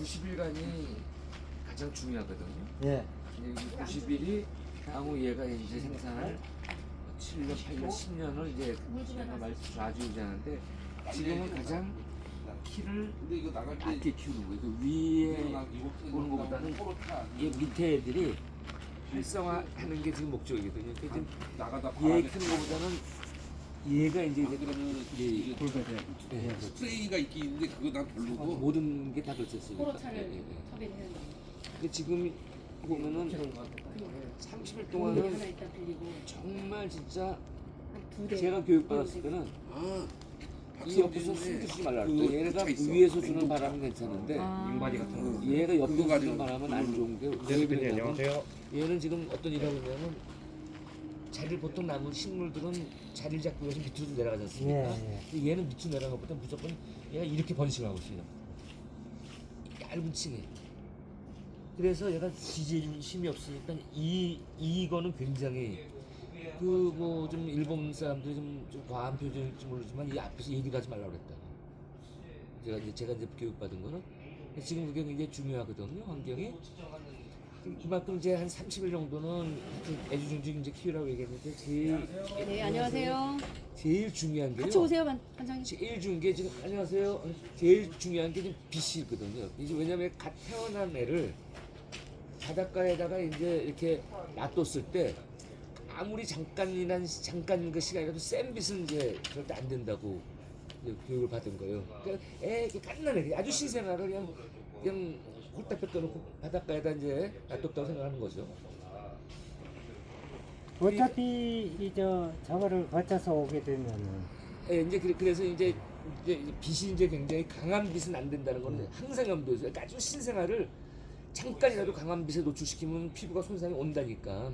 90일간이 가장 중요하거든요. 예. 근데 이 90일이 향후 얘가 이제 생산을 7년, 8년, 10년을 이제 제가 말 좌지우지하는데 지금은 가장 키를 낮게 키우는 거예요. 그 위에 보는 것보다는 이 밑에 애들이 활성화하는 게 지금 목적이거든요. 그러니까 지금 나가다 얘 크는 것보다는 얘가 이제 안 그러면 이제 골반이야. 예, 스프레이가 있긴 있는데 그거 난 별로고 모든 게 다 그렇습니다. 포로차를 예, 예. 섭외해야 근데 지금 보면은 30일 하나 동안은 일단 빌리고 정말 진짜 한 두 대. 제가 교육받았을 때는 아 이 옆에서 숨 주지 말라 그랬고 얘가 있어. 위에서 주는 바람은 괜찮은데 아. 윙바디 같은 거. 얘가 옆에서 주는 바람은 안 좋은 게 네. 얘는 지금 어떤 일을 하고 있냐면 자리를 보통 나무 식물들은 자리를 잡고 여기서 밑으로 내려가지 않습니까? 예, 근데 얘는 밑으로 내려간 것보다 무조건 얘가 이렇게 번식하고 있어요. 얇은 층에. 그래서 얘가 지질 힘이 없으니까 이 이거는 굉장히 그 뭐 좀 일본 사람들이 좀, 좀 과한 표정일지 모르지만 이 앞에서 얘기를 하지 말라고 그랬다. 제가 이제 제가 이제 교육받은 거는 지금 그게 굉장히 중요하거든요 환경이. 그만큼 이제 한 30일 정도는 좀 애주중지 이제 키우라고 얘기했는데 제일 네 안녕하세요. 제일 중요한 게요. 같이 오세요 반- 반장님. 제일 중요한 게 지금 안녕하세요. 제일 중요한 게 지금 빛이거든요. 이제 왜냐면 갓 태어난 애를 바닷가에다가 이제 이렇게 놔뒀을 때 아무리 잠깐이나 잠깐 그 시간이라도 센 빛은 이제 절대 안 된다고 교육을 받은 거예요. 그러니까 애 이렇게 아주 신생아를 그냥 그냥 홀딱 뺏겨놓고 바닷가에다 이제 놔뒀다고 생각하는 거죠. 어차피 이저 저거를 거쳐서 오게 되면은 예, 이제 그래- 그래서 이제 이제 빛이 이제 굉장히 강한 빛은 안 된다는 건 항상 염두에 둬요. 그러니까 아주 신생아를 잠깐이라도 강한 빛에 노출시키면 피부가 손상이 온다니까.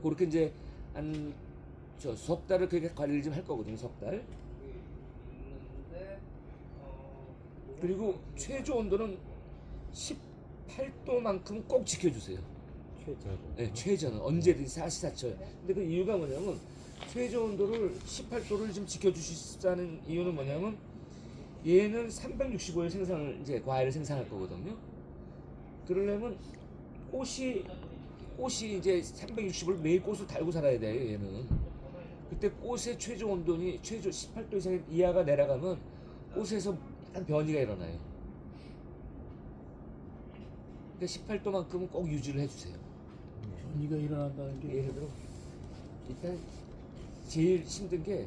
그렇게 이제 한저석 달을 그렇게 관리를 좀 할 거거든요. 석 달. 그리고 최저 온도는 18도만큼 꼭 지켜주세요. 최저로. 네, 최저는 언제든지 사시사철. 근데 그 이유가 뭐냐면 최저 온도를 18도를 좀 지켜주시다는 이유는 뭐냐면 얘는 365일 생산을 이제 과일을 생산할 거거든요. 그러려면 꽃이 꽃이 이제 360을 매일 꽃을 달고 살아야 돼요. 얘는. 그때 꽃의 최저 온도는 최저 18도 이상 이하가 내려가면 꽃에서 약간 변이가 일어나요. 그러니까 18도만큼은 꼭 유지를 해주세요. 변이가 일어난다는 게 예를 들어 일단 제일 힘든 게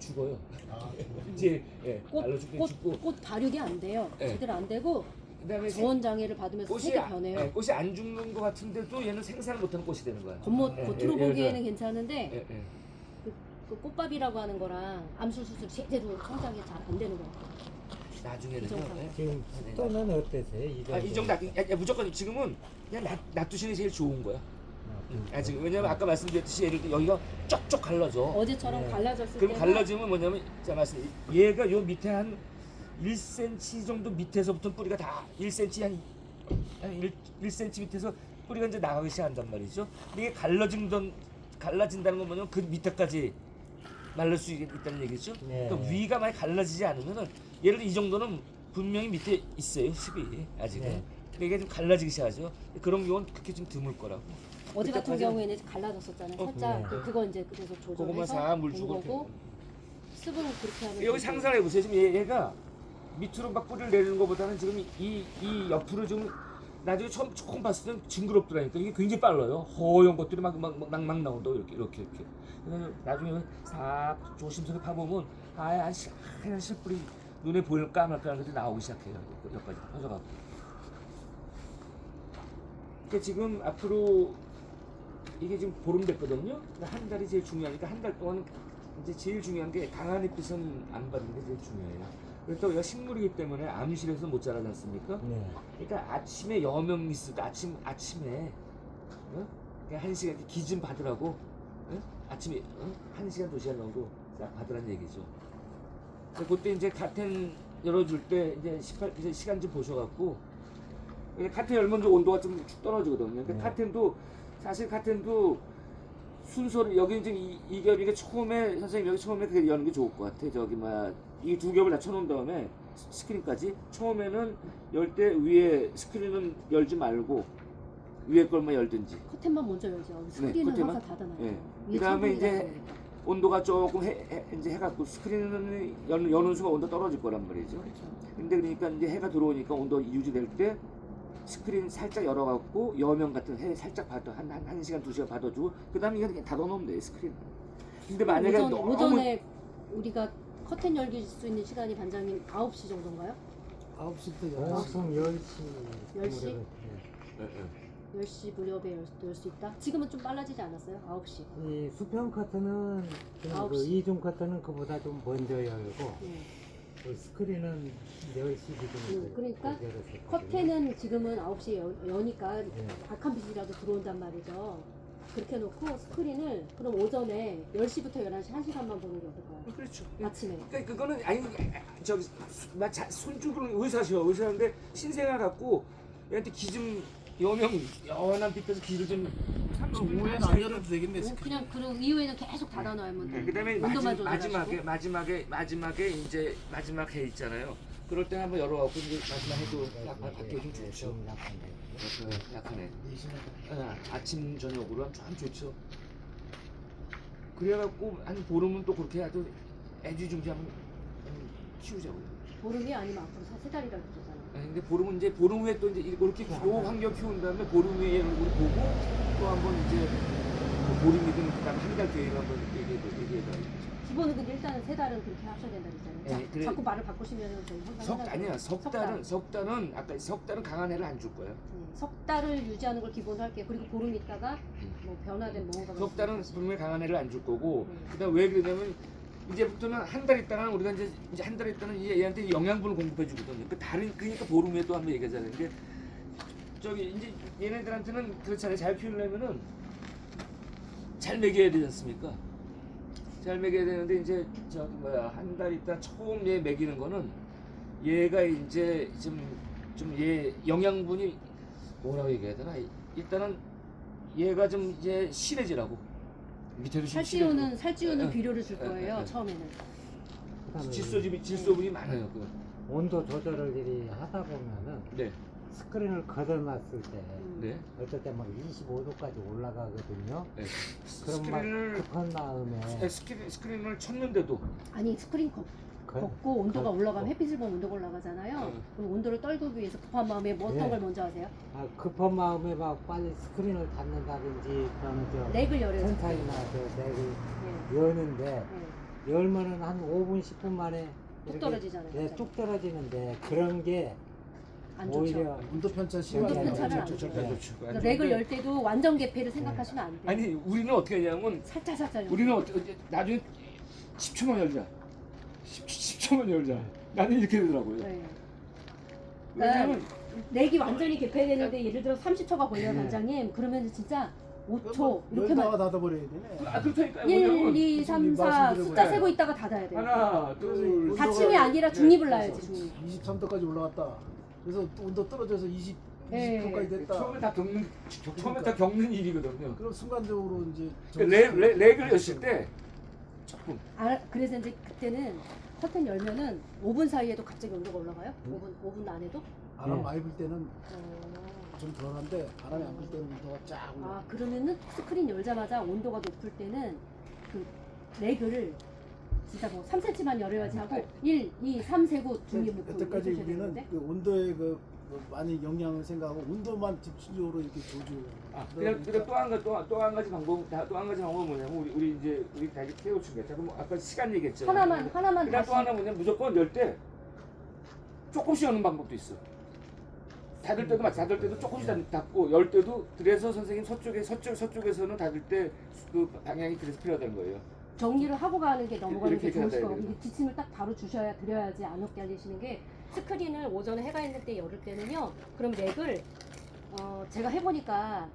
죽어요. 이제 예, 꽃, 알러 죽긴 꽃, 죽고 꽃 발육이 안 돼요. 네. 제대로 안 되고 그다음에 저온 장애를 받으면서 꽃이 색이 아- 변해요. 예, 꽃이 안 죽는 것 같은데도 얘는 생산을 못하는 꽃이 되는 거야. 겉모 예, 겉으로 예, 예, 보기에는 예. 괜찮은데 예, 예. 그, 그 꽃밥이라고 하는 거랑 암술 수술 제대로 성장이 잘 안 되는 거예요. 나중에는요. 예. 지금 속도는 어때세요? 이 아, 이 정도 야, 야, 무조건 지금은 그냥 놔, 놔두시는 게 제일 좋은 거야. 아, 지금 왜냐면 아까 말씀드렸듯이 예를 들어 여기가 쪽쪽 갈라져. 어제처럼 네. 갈라졌을 그럼 때 갈라지면 뭐냐면 제가 말씀 얘가 요 밑에 한 1cm 정도 밑에서부터 뿌리가 다 1cm 한, 한 1, 1cm 밑에서 뿌리가 이제 나가기 시작한단 말이죠. 근데 이게 갈라진던 갈라진다는 건 뭐냐면 그 밑에까지 말릴 수 있- 있다는 얘기죠. 네. 그러니까 위가 많이 갈라지지 않으면은 예를 들어 이 정도는 분명히 밑에 있어요 습이 아직은. 네. 근데 이게 좀 갈라지기 시작하죠. 그런 경우는 그렇게 좀 드물 거라고. 어제 같은 경우에는 갈라졌었잖아요. 어, 살짝 네. 그, 그거 이제 그래서 그것만 조절해서 싹물본 주고 거고 습은 그렇게 하면 여기 되고. 상상해 보세요. 지금 얘, 얘가 밑으로 막 뿌리를 내리는 것보다는 지금 이, 이 옆으로 좀 나중에 처음 처음 봤을 때는 징그럽더라니까 이게 굉장히 빨라요. 허연 것들이 막막막막 나온다 이렇게 이렇게 이렇게. 그래서 나중에 싹 조심스럽게 파보면 아예 한 시- 하얀 실뿌리 눈에 보일까 말까 하는 것들이 나오기 시작해요. 여기까지 퍼져가고. 그러니까 지금 앞으로 이게 지금 보름 됐거든요. 그러니까 한 달이 제일 중요하니까 한 달 동안 이제 제일 중요한 게 강한 햇빛은 안 받는 게 제일 중요해요. 또 얘가 식물이기 때문에 암실에서 못 자라지 않습니까? 네. 그러니까 아침에 여명 있을 아침 아침에 어? 그냥 한 시간 기준 받으라고 어? 아침에 어? 한 시간 두 시간 정도 딱 받으라는 얘기죠. 그때 이제 카텐 열어줄 때 이제 18 이제 시간 좀 보셔갖고 카텐 열면 이제 온도가 좀 축 떨어지거든요. 근데 네. 카텐도 사실 카텐도 순서를 여기 지금 이, 이 겹이니까 처음에 선생님 여기 처음에 그게 여는 게 좋을 것 같아. 저기 뭐야 이두 겹을 다 쳐놓은 다음에 스크린까지 처음에는 열 때 위에 스크린은 열지 말고 위에 걸만 열든지 커튼만 먼저 열죠. 스크린은 네? 항상 닫아놔요. 예. 위에 그다음에 창문이 이제. 온도가 조금 해, 해- 이제 해갖고 스크린은 여는, 여는 순간 온도 떨어질 거란 말이죠. 그렇죠. 근데 그러니까 이제 해가 들어오니까 온도 유지될 때 스크린 살짝 열어갖고 여명 같은 해 살짝 받아 한, 한, 한 시간 두 시간 받아주고 그다음에 이거 그냥 닫아놓으면 돼 스크린. 근데 만약에 오전, 너무 오전에 우리가 커튼 열릴 수 있는 시간이 반장님 9시 정도인가요? 9시부터 보통 10시. 10시? 무렵에. 예, 예. 10시 무렵에 열 수 있다? 지금은 좀 빨라지지 않았어요? 9시. 이 수평 커튼은 그냥 아홉 그 시. 이중 커튼은 그보다 좀 먼저 열고 네. 그 스크린은 10시 기준으로 음, 그러니까. 커튼은 지금은 9시에 여, 여니까 네. 박한 빛이라도 들어온단 말이죠. 그렇게 놓고 스크린을 그럼 오전에 10시부터 11시 1시간만 보는 게 어떨까요? 그렇죠. 아침에. 그러니까 그거는 아니 저기 나 자- 손주부는 의사셔 의사인데 신생아 갖고 얘한테 기좀 여명 연한 빛에서 기를 좀 오후에는 안 열어도 되겠네 뭐 스크린. 그냥 그 이후에는 계속 닫아놔야면 네, 돼. 그다음에 온도만 마지, 조절하시고. 마지막에 마지막에 마지막에 이제 마지막 해 있잖아요. 그럴 때 한번 열어갖고 이제 마지막 해도 약간 밖에 좀 좋죠. 좀 약한데. 네, 약하네. 네시간 아, 아침 저녁으로 하면 참 좋죠. 그래갖고 한 보름은 또 그렇게 해도 애지중지 한번 한번 키우자고요. 보름이 아니면 앞으로 사- 세 달이라도 되잖아. 아니, 근데 보름은 이제 보름 후에 또 이제 이렇게 요 환경 키운 다음에 보름 후에 우리 보고 또 한번 이제 뭐 보름이든 그다음 한 달 뒤에 한번 얘기해 얘기해 봐야죠. 기본은 근데 일단은 세 달은 그렇게 하셔야 된다 그랬잖아요. 네, 자, 그래. 자꾸 말을 바꾸시면 저희 항상 석 아니야. 석석 달은 달. 석 달은 아까 석 달은 강한 애를 안 줄 거야. 네, 석 달을 유지하는 걸 기본으로 할게요. 그리고 보름 있다가 뭐 변화된 뭔가가 석 달은 분명히 강한 애를 안 줄 거고 음. 그다음 왜 그러냐면 이제부터는 한 달 있다가 우리가 이제 이제 한 달 있다는 얘- 얘한테 영양분을 공급해 주거든요. 그 다른 그러니까 보름 후에 또 한번 얘기하자는 게 저기 이제 얘네들한테는 그렇잖아요. 잘 키우려면은 잘 먹여야 되지 않습니까? 잘 먹여야 되는데 이제 저기 뭐야 한 달 있다 처음 얘 먹이는 거는 얘가 이제 좀좀 얘 영양분이 뭐라고 얘기해야 되나 일단은 얘가 좀 이제 실해지라고 밑에도 좀 살찌우는 살찌우는 예, 비료를 줄 예, 거예요. 예, 예. 처음에는. 그다음에 질소집이 질소분이 많아요. 그. 온도 조절을 일이 하다 보면은 네, 스크린을 걷어놨을 때 음. 네. 어떨 때막 25도까지 올라가거든요. 네. 그럼 막 스크린을 급한 마음에 네, 스크린 스크린을 쳤는데도 아니 스크린 걷, 거- 걷고 온도가 걷고. 올라가면 햇빛을 보면 온도가 올라가잖아요. 어. 그럼 온도를 떨구기 위해서 급한 마음에 뭐 어떤 네. 걸 먼저 하세요? 아, 급한 마음에 막 빨리 스크린을 닫는다든지 그럼 저 렉을 열어요. 센타이나 저 렉을 네. 여는데 네. 열면은 한 5분 10분 만에 뚝 떨어지잖아요. 네. 뚝 떨어지는데 그런 게안 좋죠. 오히려 온도 편차 심하게 온도 하면 편차를 안안 좋죠. 절대. 그렇죠. 그러니까 렉을 열 때도 완전 개폐를 생각하시면 안 돼요. 아니 우리는 어떻게 하냐면 살짝 살짝. 우리는 어떻게 나중에 10초만 열자. 10, 10 초만 열자. 나는 이렇게 되더라고요. 네. 왜냐면 렉이 완전히 개폐되는데 예를 들어 30초가 걸려요, 네. 반장님. 그러면 진짜 5초 이렇게만 열다가 닫아버려야 되네. 아 그렇다니까 1, 뭐냐면 2, 3, 4 말씀드려보세요. 숫자 세고 있다가 닫아야 돼요. 하나 둘 다- 닫힘이 아니라 네, 중립을 놔야지 중립. 23도까지 올라갔다. 그래서 또 온도 떨어져서 20, 네. 20도까지 됐다. 처음에 다 겪는 처음에 다 겪는 일이거든요. 그럼 순간적으로 이제 렉, 렉, 렉을 였을 때 조금 아, 그래서 이제 그때는 커튼 열면은 5분 사이에도 갑자기 온도가 올라가요? 5분 5분 안에도? 바람 네. 많이 불 때는 어. 좀 덜한데 바람이 안 불 때는 온도가 쫙 올라. 아 그러면은 스크린 열자마자 온도가 높을 때는 그 렉을 진짜 뭐 3cm만 열어야지 하고 1, 2, 3 세고 중립 놓고 여태까지 우리는? 그 온도에 그, 그 많이 영향을 생각하고 온도만 집중적으로 이렇게 조절. 아, 그냥 그냥 또한 가지 또한 한 가지 방법 또 한 가지 방법은 뭐냐면 우리 우리 이제 우리 다시 깨우친 게 그럼 아까 시간 얘기했죠. 하나만 하나만 그다음 다시 또 하나 뭐냐 무조건 열 때 조금씩 여는 방법도 있어. 닫을 때도 마찬 닫을 때도 조금씩 닫- 닫고 열 때도 그래서 선생님 서쪽에 서쪽 서쪽에서는 닫을 때 그 방향이 그래서 필요하다는 거예요. 정리를 하고 가는 게 넘어가는 게 해야 것 같아요. 지침을 딱 바로 주셔야 드려야지 안 엇갈리시는 게 스크린을 오전에 해가 있는 때 열을 때는요. 그럼 렉을 어, 제가 해보니까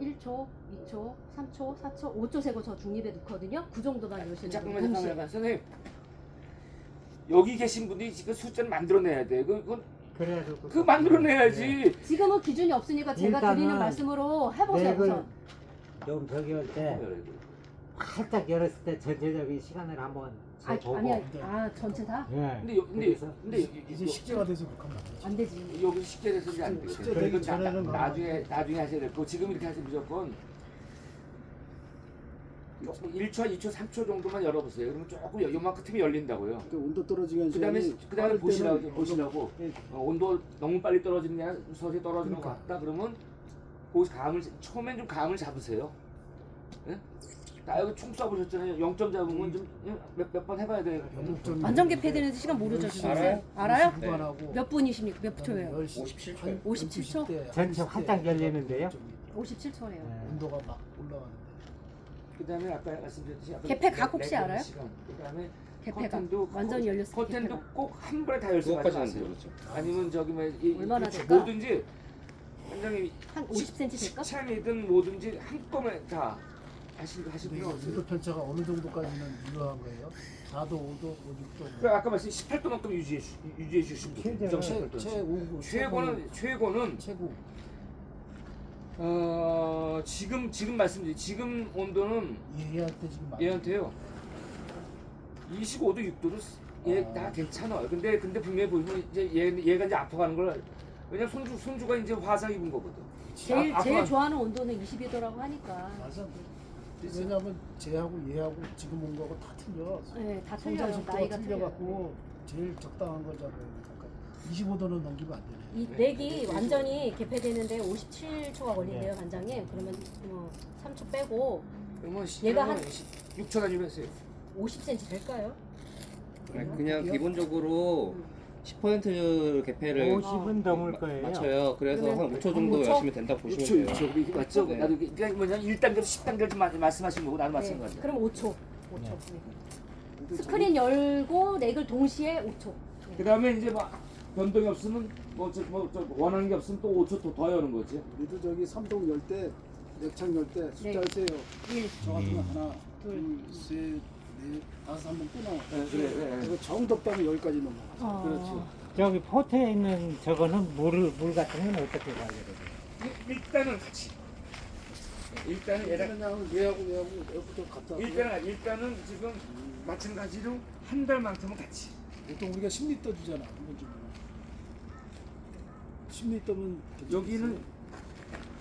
1초, 2초, 3초, 4초, 5초 세고 저 중립에 넣거든요. 그 정도만 여시는 잠깐만. 잠깐만 잠깐만. 선생님 여기 계신 분들이 지금 숫자를 만들어내야 돼. 그, 그, 그래가지고 그 만들어내야지. 지금은 기준이 없으니까 제가 일단은 드리는 말씀으로 해보세요. 렉을 우선. 좀 저기 할때 활짝 열었을 때 전체적인 시간을 한번 아, 재보고. 아니야. 아, 전체 다? 예. 근데 요- 근데 그래서 근데 이제 요- 식재가 돼서 그렇게 하면 안 되지. 안 되지. 여기 식재돼서 이제 안. 식재 그리고 되기 나, 전에는 나, 나중에 나중에 하셔야 될 거. 지금 이렇게 하시면 무조건 1초, 2초, 3초 정도만 열어보세요. 그러면 조금 요- 요만큼 틈이 열린다고요. 그 온도 떨어지는 그다음에 그다음에 보시라고 보시라고 예. 어, 온도 너무 빨리 떨어지는 게 아니라 서서히 떨어지는 것 그러니까. 같다 그러면 거기서 감을 처음엔 좀 감을 잡으세요. 예? 나 여기 총 쏴보셨잖아요. 0점 잡으면 좀몇 번 해봐야 돼요. 완전 개폐되는 시간 모르죠, 지금? 알아요? 알아요? 후반하고 몇 분이십니까? 몇 초예요? 57 초. 57초? 전체 활짝 열리는데요? 57초래요. 예. 온도가 막 올라가는데. 그다음에 아까 말씀드렸듯이 아까 개폐 내- 각 혹시 내리는 알아요? 시간. 그다음에 개폐가 커튼도 완전히 열렸을 때 커튼도 개폐가. 꼭 한 번에 다 열쇠 그것까지 하지 안 마세요. 되죠. 아니면 저기 뭐 이, 얼마나 이- 될까? 뭐든지 원장님 한 50cm 될까? 식창이든 뭐든지 한꺼번에 다 하실 하실 필요 없어요. 온도 편차가 어느 정도까지는 유효한 거예요? 4도, 5도, 6도. 그 아까 말씀 18도만큼 유지해 주, 유지해 주시면 돼요. 최저- 최, 18도. 최고 최고는 최고는 최고 어 지금 지금 말씀드린 지금 온도는 얘한테 지금 막 얘한테요 25도 6도도 얘 아. 다 괜찮아요. 근데 근데 분명히 보면 이제 얘 얘가 이제 아파가는 걸 왜냐면 손주 손주가 이제 화상 입은 거거든. 제일 아, 제일 좋아하는 온도는 22도라고 하니까. 맞아. 왜냐면 쟤하고 얘하고 지금 온 거하고 다 틀려. 네, 다 성장 틀려요. 속도가 나이가. 틀려갖고 제일 적당한 걸 잡아야 되니까 25도는 넘기면 안 되네. 이 네, 넥이 네, 완전히 개폐되는데 57초가 걸린대요, 관장님. 그러면 뭐 3초 빼고 그러면 얘가 한- 6초 단위로 했어요. 50cm 될까요? 아니, 그냥 기본적으로 10% 개폐를 50은 넘을 거예요. 맞춰요. 그래서 한 그러면 5초 정도 5초? 열시면 된다고 보시면 6초 돼요. 6초 이게 맞죠? 네. 나도 이게 그냥 뭐냐면 1단계에서 10단계를 좀 마- 말씀하신 거고 나도 마찬가지야. 네, 그럼 5초. 5초. 네. 스크린 열고 넥을 동시에 5초. 그다음에 이제 뭐 변동이 없으면 뭐저 뭐, 저 원하는 게 없으면 또 5초 또더 여는 거지. 우리도 저기 삼동 열 때, 맥창 열때 숫자 네. 세요. 1, 저 같은 거 하나, 둘. 둘, 셋, 넷, 다섯 한번 또 나와. 네, 그래, 그래. 이거 정답다면 여기까지 넘어가. 어. 그렇지. 저기 포트에 있는 저거는 물, 물 같은 건 어떻게? 일- 일단은 같이. 일단은 얘랑 그냥 얘하고 얘하고 얘부터 갖다. 일단은 일단은 지금 마찬가지로 한 달만큼은 같이. 보통 우리가 10리터 주잖아. 이건 좀. 10리터면 여기는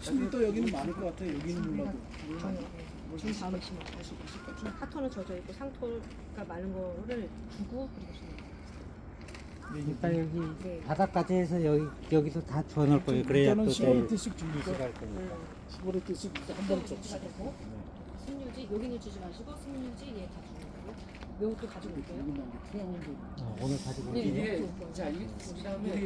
10리터 여기는 많을 것 같아. 여기는 몰라도. 지금 다음에 심어. 하토는 젖어 있고 상토가 마른 거를 두고 그리고. 일단 여기 네. 바닥까지 해서 여기, 여기도 다 주워놓을 거예요. 그래야 또 내일 15리터씩 주니까. 음. 15리터씩 한 번에 되고 승유지 여기는 주지 마시고 승유지 얘다 주는 거고 요것도 가지고 올게요. 게 어, 오늘 가지고 네. 올게요. 이게 자 이게 그다음에